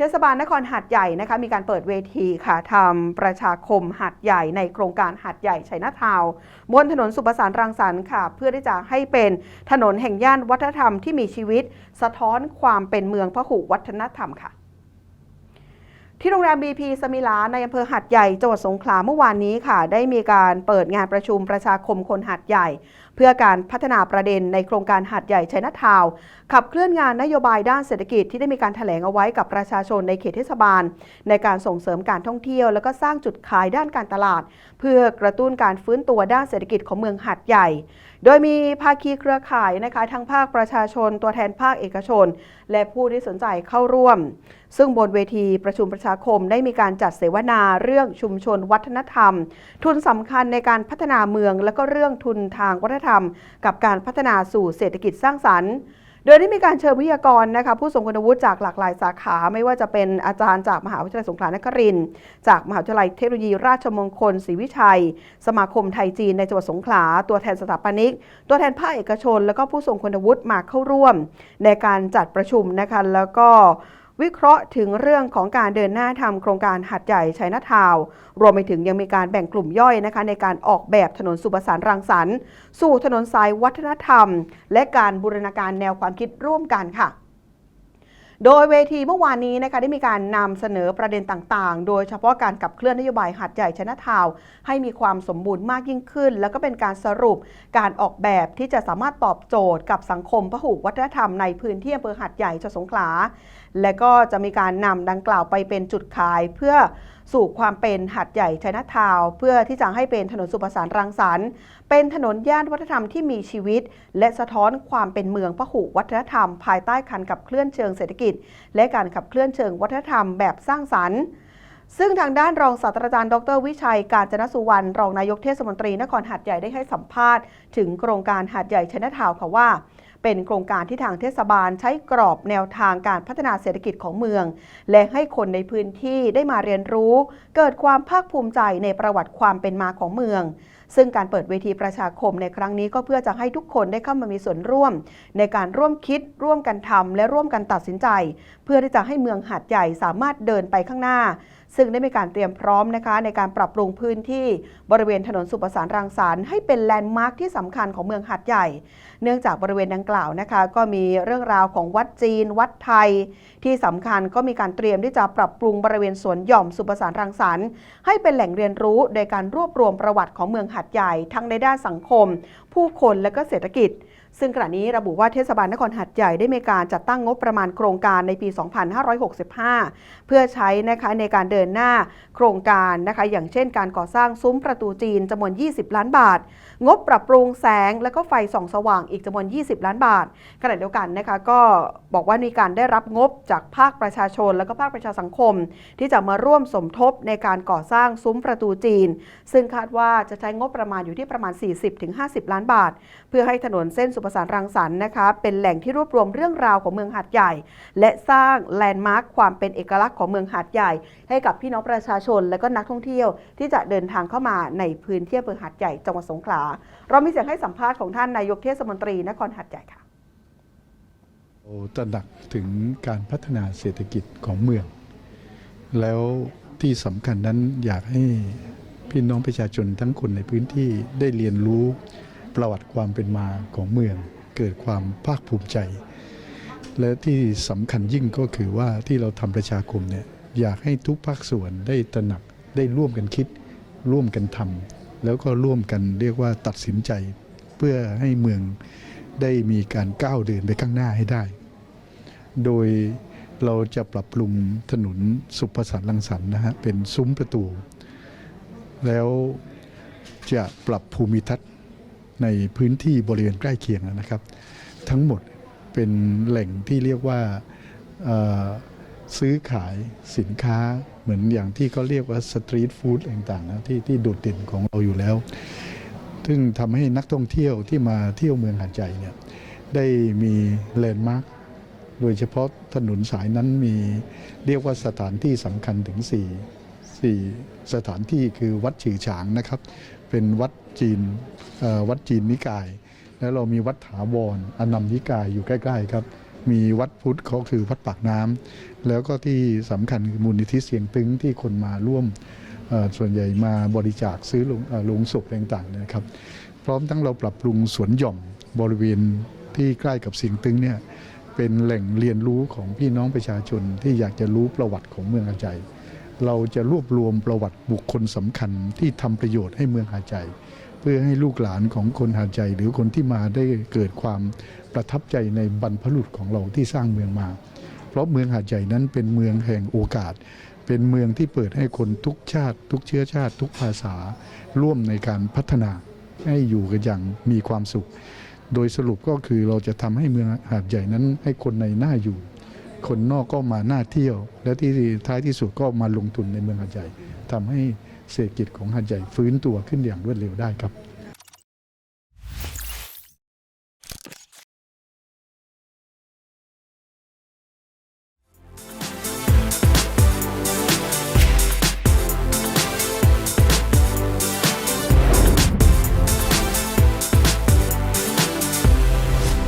เทศบาลนครหัดใหญ่นะคะมีการเปิดเวทีค่ะทำประชาคมหัดใหญ่ในโครงการหัดใหญ่ชัยนาทาวบนถนนสุประสานรังสรรค์ค่ะ เพื่อที่จะให้เป็นถนนแห่งย่านวัฒนธรรมที่มีชีวิต สะท้อนความเป็นเมืองพหุวัฒนธรรมค่ะ ที่โรงแรม BP สมิลาในอำเภอหัดใหญ่จังหวัดสงขลาเมื่อวานนี้ค่ะ ได้มีการเปิดงานประชุมประชาคมคนหัดใหญ่ เพื่อการพัฒนาประเด็นในโครงการหัดใหญ่ชัยนาทาวขับเคลื่อนงานนโยบายด้านเศรษฐกิจที่ได้มีการแถลงเอาไว้กับประชาชนในเขตเทศบาล ในการส่งเสริมการท่องเที่ยว แล้วก็สร้างจุดขายด้านการตลาด เพื่อกระตุ้นการฟื้นตัวด้านเศรษฐกิจของเมืองหัดใหญ่โดยมีภาคีเครือข่ายนะคะทั้งภาคประชาชน ตัวแทนภาคเอกชน และผู้ที่สนใจเข้าร่วม ซึ่งบนเวทีประชุมประชาคมได้มีการจัดเสวนาเรื่องชุมชนวัฒนธรรม ทุนสำคัญในการพัฒนาเมือง และก็เรื่องทุนทางวัฒนธรรม กับการพัฒนาสู่เศรษฐกิจสร้างสรรค์ ดยได้มีการเชิญวิทยากรนะคะผู้ทรงคุณวุฒิจากหลากหลายสาขา ไม่ว่าจะเป็นอาจารย์จากมหาวิทยาลัยสงขลานครินทร์จากมหาวิทยาลัยเทคโนโลยีราชมงคลศรีวิชัย สมาคมไทยจีนในจังหวัดสงขลา ตัวแทนสถาปนิก ตัวแทนภาคเอกชน แล้วก็ผู้ทรงคุณวุฒิมาเข้าร่วม ในการจัดประชุมนะคะแล้วก็ วิเคราะห์ถึงเรื่องของการเดินหน้าทำโครงการหัดใหญ่ชัยนาทาว รวมไปถึงยังมีการแบ่งกลุ่มย่อยนะคะ ในการออกแบบถนนสุประสานรังสรรค์ สู่ถนนสายวัฒนธรรม และการบูรณาการแนวความคิดร่วมกันค่ะโดยเวทีเมื่อวานนี้นะคะได้มีการนำเสนอประเด็นต่างๆ โดยเฉพาะการขับเคลื่อนนโยบายหัดใหญ่ชนะทาว ให้มีความสมบูรณ์มากยิ่งขึ้น แล้วก็เป็นการสรุปการออกแบบที่จะสามารถตอบโจทย์กับสังคมพหุวัฒนธรรมในพื้นที่อำเภอหัดใหญ่จังหวัดสงขลาและก็จะมีการนำดังกล่าวไปเป็นจุดขาย เพื่อสู่ความเป็นหัดใหญ่ชัยนาทาว เพื่อที่จะให้เป็นถนนสุประสานรังสรรค์เป็นถนนย่านวัฒนธรรมที่มีชีวิต และสะท้อนความเป็นเมืองพหุวัฒนธรรม ภายใต้การขับเคลื่อนเชิงเศรษฐกิจ และการขับเคลื่อนเชิงวัฒนธรรมแบบสร้างสรรค์ซึ่งทางด้านรองศาสตราจารย์ดรวิชัย การจนสุวรรณรองนายกเทศมนตรีนครหัดใหญ่ได้ให้สัมภาษณ์ ถึงโครงการหัดใหญ่ชนะทาวค่ะว่า เป็นโครงการที่ทางเทศบาลใช้กรอบแนวทางการพัฒนาเศรษฐกิจของเมือง และให้คนในพื้นที่ได้มาเรียนรู้ เกิดความภาคภูมิใจในประวัติความเป็นมาของเมืองซึ่งการเปิดเวทีประชาคมในครั้งนี้ก็เพื่อจะให้ทุกคนได้เข้ามามีส่วนร่วม ในการร่วมคิดร่วมกันทำและร่วมกันตัดสินใจ เพื่อที่จะให้เมืองหาดใหญ่สามารถเดินไปข้างหน้า ซึ่งได้มีการเตรียมพร้อมนะคะ ในการปรับปรุงพื้นที่บริเวณถนนสุประสานรังสรรค์ให้เป็นแลนด์มาร์คที่สำคัญของเมืองหาดใหญ่ เนื่องจากบริเวณดังกล่าวนะคะ ก็มีเรื่องราวของวัดจีน วัดไทย ที่สำคัญก็มีการเตรียมที่จะปรับปรุงบริเวณสวนหย่อมสุประสานรังสรรค์ให้เป็นแหล่งเรียนรู้โดยการรวบรวมประวัติของเมืองหาดใหญ่ทั้งในด้านสังคม ผู้คนและก็เศรษฐกิจ ซึ่งขณะนี้ระบุว่าเทศบาลนครหัดใหญ่ได้มีการจัดตั้งงบประมาณโครงการในปี 2565 เพื่อใช้นะคะในการเดินหน้าโครงการนะคะอย่างเช่นการก่อสร้างซุ้มประตูจีนจำนวน 20 ล้านบาท งบปรับปรุงแสงและก็ไฟส่องสว่างอีกจำนวน 20 ล้านบาท ขณะเดียวกันนะคะก็บอกว่ามีการได้รับงบจากภาคประชาชนและก็ภาคประชาสังคม ที่จะมาร่วมสมทบในการก่อสร้างซุ้มประตูจีน ซึ่งคาดว่าจะใช้งบประมาณอยู่ที่ประมาณ 40-50 ล้านบาท เพื่อให้ถนนเส้นสุประสานรังสรรค์นะคะ เป็นแหล่งที่รวบรวมเรื่องราวของเมืองหาดใหญ่ และสร้างแลนด์มาร์คความเป็นเอกลักษณ์ของเมืองหาดใหญ่ ให้กับพี่น้องประชาชน และก็นักท่องเที่ยว ที่จะเดินทางเข้ามาในพื้นที่อำเภอหาดใหญ่จังหวัดสงขลา เรามีเสียงให้สัมภาษณ์ของท่านนายกเทศมนตรีนครหาดใหญ่ค่ะตระหนักถึงการพัฒนาเศรษฐกิจของเมือง แล้วที่สำคัญนั้นอยากให้พี่น้องประชาชนทั้งคนในพื้นที่ได้เรียนรู้ ประวัติความเป็นมาของเมือง เกิดความภาคภูมิใจ และที่สำคัญยิ่งก็คือว่าที่เราทำประชาคมเนี่ยอยากให้ทุกภาคส่วนได้ตระหนักได้ร่วมกันคิด ร่วมกันทำแล้วก็ร่วมกันเรียกว่าตัดสินใจ เพื่อให้เมืองได้มีการก้าวเดินไปข้างหน้าให้ได้ โดยเราจะปรับปรุงถนนสุภสานรังสรรค์นะฮะเป็นซุ้มประตู แล้วจะปรับภูมิทัศน์ ในพื้นที่บริเวณใกล้เคียงนะครับ ทั้งหมดเป็นแหล่งที่เรียกว่าซื้อขายสินค้าเหมือนอย่างที่เขาเรียกว่าสตรีทฟู้ดต่างๆนะที่ที่โดดเด่นของเราอยู่แล้ว ซึ่งทำให้นักท่องเที่ยวที่มาเที่ยวเมืองหาดใหญ่เนี่ยได้มีแลนด์มาร์คโดยเฉพาะถนนสายนั้นมีเรียกว่าสถานที่สำคัญถึง 4 4 สถานที่คือวัดฉือฉางนะครับ เป็นวัดจีนวัดจีนนิกาย แล้วเรามีวัดถาวรอนัมนิกายอยู่ใกล้ ๆ ครับ มีวัดพุทธเขาคือวัดปากน้ำแล้วก็ที่สำคัญคือมูลนิธิเสียงตึงที่คนมาร่วมส่วนใหญ่มาบริจาคซื้อลงลงศพต่างๆนะครับ พร้อมทั้งเราปรับปรุงสวนหย่อมบริเวณที่ใกล้กับเสียงตึงเนี่ยเป็นแหล่งเรียนรู้ของพี่น้องประชาชนที่อยากจะรู้ประวัติของเมืองหาดใหญ่ เราจะรวบรวมประวัติบุคคลสำคัญที่ทำประโยชน์ให้เมืองหาดใหญ่เพื่อให้ลูกหลานของคนหาดใหญ่หรือคนที่มาได้เกิดความประทับใจในบรรพบุรุษของเราที่สร้างเมืองมา เพราะเมืองหาดใหญ่นั้นเป็นเมืองแห่งโอกาส เป็นเมืองที่เปิดให้คนทุกชาติ ทุกเชื้อชาติ ทุกภาษา ร่วมในการพัฒนาให้อยู่กันอย่างมีความสุข โดยสรุปก็คือเราจะทำให้เมืองหาดใหญ่นั้นให้คนในหน้าอยู่ คนนอกก็มาหน้าเที่ยว และที่ท้ายที่สุดก็มาลงทุนในเมืองหัดใหญ่ทำให้เศรษฐกิจของหัดใหญ่ฟื้นตัวขึ้นอย่างรวดเร็วได้ครับ